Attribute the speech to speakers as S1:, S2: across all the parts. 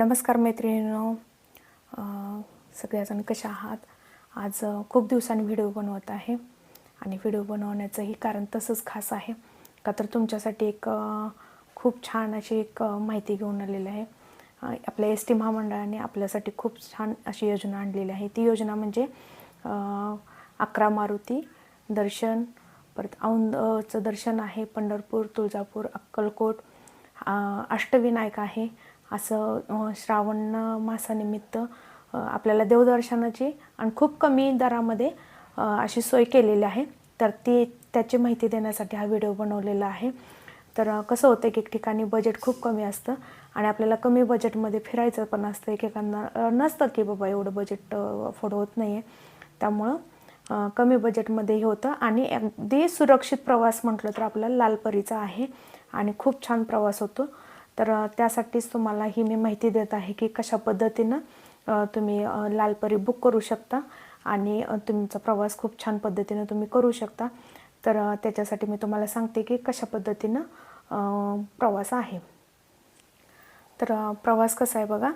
S1: नमस्कार मैत्रिणींनो. सगळ्याजण कशा आहात? आज खूप दिवसांनी व्हिडिओ बनवत आहे आणि व्हिडिओ बनवण्याचंही कारण तसंच खास आहे का तर तुमच्यासाठी एक खूप छान अशी एक माहिती घेऊन आलेली आहे. आपल्या एस टी महामंडळाने आपल्यासाठी खूप छान अशी योजना आणलेली आहे. ती योजना म्हणजे अकरा मारुती दर्शन परत औंधचं दर्शन आहे पंढरपूर तुळजापूर अक्कलकोट अष्टविनायक आहे असं श्रावण मासानिमित्त आपल्याला देवदर्शनाची आणि खूप कमी दरामध्ये अशी सोय केलेली आहे. तर ती त्याची माहिती देण्यासाठी हा व्हिडिओ बनवलेला आहे. तर कसं होतं की एक ठिकाणी बजेट खूप कमी असतं आणि आपल्याला कमी बजेटमध्ये फिरायचं पण असतं. एकेकांना नसतं की बाबा एवढं बजेट अफोर्ड होत नाही आहे त्यामुळं कमी बजेटमध्ये हे होतं आणि अगदी सुरक्षित प्रवास म्हटलं तर आपला लालपरीचा आहे आणि खूप छान प्रवास होतो. तर त्यासाठीच तुम्हाला ही मी माहिती देत आहे की कशा पद्धतीनं तुम्ही लालपरी बुक करू शकता आणि तुमचा प्रवास खूप छान पद्धतीनं तुम्ही करू शकता. तर त्याच्यासाठी मी तुम्हाला सांगते की कशा पद्धतीनं प्रवास आहे. तर प्रवास कसा आहे बघा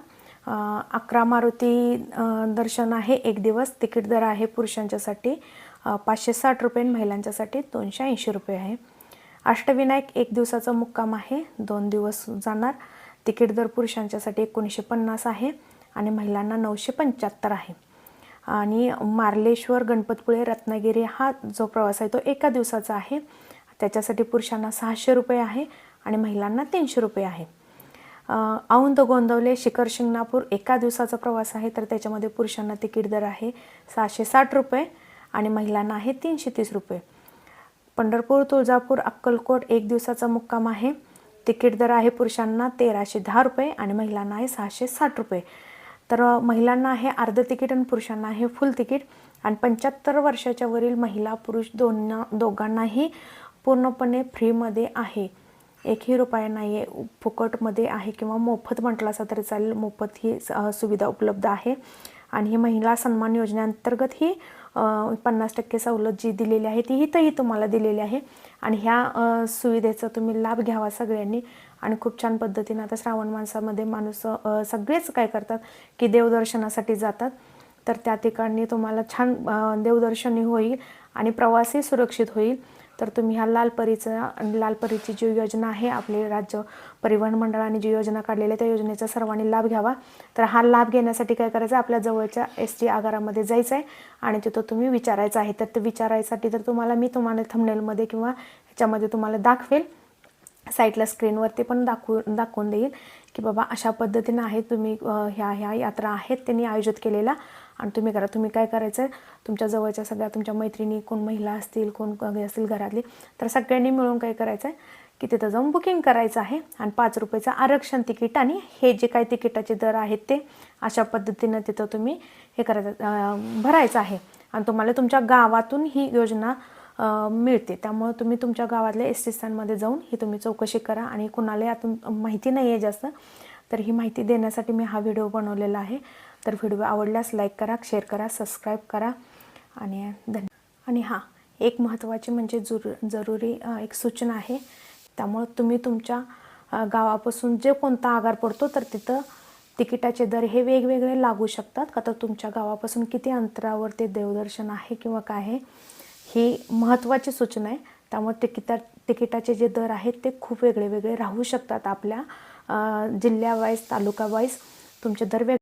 S1: अकरा मारुती दर्शन आहे एक दिवस तिकीट दर आहे पुरुषांच्यासाठी पाचशे साठ रुपये महिलांच्यासाठी दोनशे ऐंशी रुपये आहे. अष्टविनायक एक दिवसाचा मुक्काम आहे. दोन दिवस जाणार. तिकीट दर पुरुषांच्यासाठी एकोणीसशे पन्नास आहे आणि महिलांना नऊशे पंच्याहत्तर आहे. आणि मार्लेश्वर गणपतपुळे रत्नागिरी हा जो प्रवास आहे तो एका दिवसाचा आहे. त्याच्यासाठी पुरुषांना सहाशे रुपये आहे आणि महिलांना तीनशे रुपये आहे. औंद औंध गोंदवले शिखर शिंगणापूर एका दिवसाचा प्रवास आहे तर त्याच्यामध्ये पुरुषांना तिकीट दर आहे सहाशे साठ रुपये आणि महिलांना आहे तीनशे तीस रुपये. पंढरपूर तुळजापूर अक्कलकोट एक दिवसाचा मुक्काम आहे. तिकीट दर आहे पुरुषांना तेराशे दहा रुपये आणि महिलांना आहे सहाशे साठ रुपये. तर महिलांना आहे अर्ध तिकीट आणि पुरुषांना आहे फुल तिकीट. आणि पंच्याहत्तर वर्षाच्या वरील महिला पुरुष दोन दोघांनाही पूर्णपणे फ्रीमध्ये आहे. एकही रुपया नाही आहे फुकटमध्ये आहे किंवा मोफत म्हटलं असं तरी चालेल. मोफत ही सुविधा उपलब्ध आहे. आणि ही महिला सन्मान योजनेअंतर्गत ही पन्नास टक्के सवलत जी दिलेली आहे ती इथंही तुम्हाला दिलेली आहे. आणि ह्या सुविधेचा तुम्ही लाभ घ्यावा सगळ्यांनी. आणि खूप छान पद्धतीनं आता श्रावण माणसामध्ये माणूस सगळेच काय करतात की देवदर्शनासाठी जातात. तर त्या ठिकाणी तुम्हाला छान देवदर्शनही होईल आणि प्रवासही सुरक्षित होईल. तर तुम्ही ह्या लालपरीचा लालपरीची जी योजना आहे आपले राज्य परिवहन मंडळाने जी योजना काढलेली आहे त्या योजनेचा सर्वांनी लाभ घ्यावा. तर हा लाभ घेण्यासाठी काय करायचं आपल्या जवळच्या एस टी आगारामध्ये जायचं आहे आणि तिथं तुम्ही विचारायचं आहे. तर ते विचारायसाठी तर तुम्हाला मी तुम्हाला थंबनेलमध्ये किंवा ह्याच्यामध्ये तुम्हाला दाखवेल. साईटला स्क्रीनवरती पण दाखवू दाखवून देईल की बाबा अशा पद्धतीनं आहे तुम्ही ह्या ह्या यात्रा आहेत त्यांनी आयोजित केलेल्या आणि तुम्ही करा. तुम्ही काय करायचं आहे तुमच्या जवळच्या सगळ्या तुमच्या मैत्रिणी कोण महिला असतील कोण असतील घरातली तर सगळ्यांनी मिळून काय करायचं आहे की तिथं जाऊन बुकिंग करायचं आहे आणि पाच रुपयाचं आरक्षण तिकीट आणि हे जे काही तिकिटाचे दर आहेत ते अशा पद्धतीनं तिथं तुम्ही हे करायचं भरायचं आहे. आणि तुम्हाला तुमच्या गावातून ही योजना मिळते. त्यामुळं तुम्ही तुमच्या गावातल्या एस टी स्टँडमध्ये जाऊन ही तुम्ही चौकशी करा आणि कुणाला यातून माहिती नाही आहे जास्त तर ही माहिती देण्यासाठी मी हा व्हिडिओ बनवलेला आहे. तर व्हिडिओ आवडल्यास लाईक करा शेअर करा सबस्क्राईब करा आणि धन्य आणि हां एक महत्त्वाची म्हणजे जुर जरुरी एक सूचना आहे. त्यामुळं तुम्ही तुमच्या गावापासून जे कोणता आगार पडतो तर तिथं तिकिटाचे दर हे वेगवेगळे लागू शकतात. का तर तुमच्या गावापासून किती अंतरावर ते देवदर्शन आहे किंवा काय आहे ही महत्त्वाची सूचना आहे. त्यामुळे तिकिटा तिकिटाचे जे दर आहेत ते खूप वेगळे वेगळे राहू शकतात आपल्या जिल्ह्यावाईज तालुकावाईज. तुमचे दर वेग